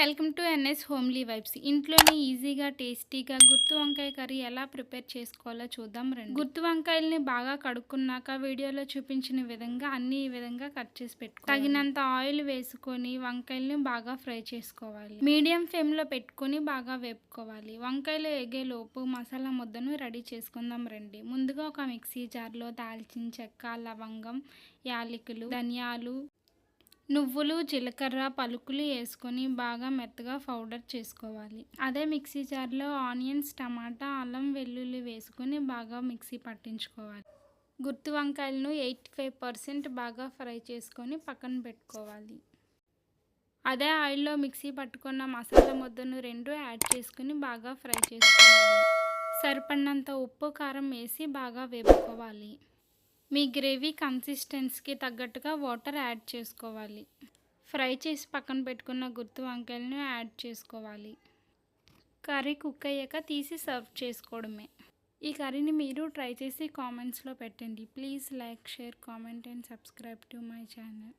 Welcome to NS homely vibes. ఇంట్లోనే ఈజీగా టేస్టీగా గుత్తి వంకాయ కర్రీ ఎలా ప్రిపేర్ చేసుకోవాలో చూద్దాం రండి. గుత్తి వంకాయల్ని బాగా కడుక్కున్నాక వీడియోలో చూపించిన విధంగా అన్ని ఈ విధంగా కట్ చేసి పెట్టుకోవాలి. తగినంత ఆయిల్ వేసుకొని వంకాయల్ని బాగా ఫ్రై చేసుకోవాలి. మీడియం ఫ్లేమ్లో పెట్టుకొని బాగా వేపుకోవాలి. వంకాయలు ఎగే లోపు మసాలా ముద్దను రెడీ చేసుకుందాం రండి. ముందుగా ఒక మిక్సీ జార్లో దాల్చిన చెక్క లవంగం యాలకులు ధనియాలు నువ్వులు జీలకర్ర పలుకులు వేసుకొని బాగా మెత్తగా పౌడర్ చేసుకోవాలి. అదే మిక్సీ జార్లో ఆనియన్స్ టమాటా అల్లం వెల్లుల్లి వేసుకొని బాగా మిక్సీ పట్టించుకోవాలి. గుర్తు వంకాయలను ఎయిటీ ఫైవ్ పర్సెంట్ బాగా ఫ్రై చేసుకొని పక్కన పెట్టుకోవాలి. అదే ఆయిల్లో మిక్సీ పట్టుకున్న మసాలా ముద్దను రెండు యాడ్ చేసుకుని బాగా ఫ్రై చేసుకోవాలి. సరిపడినంత ఉప్పు కారం వేసి బాగా వేపుకోవాలి. మీ గ్రేవీ కన్సిస్టెన్సీకి తగ్గట్టుగా వాటర్ యాడ్ చేసుకోవాలి. ఫ్రై చేసి పక్కన పెట్టుకున్న గుర్తు వంకాయలను యాడ్ చేసుకోవాలి. కర్రీ కుక్ అయ్యాక తీసి సర్వ్ చేసుకోవడమే. ఈ కర్రీని మీరు ట్రై చేసి కామెంట్స్లో పెట్టండి. Please like share comment and subscribe to my channel.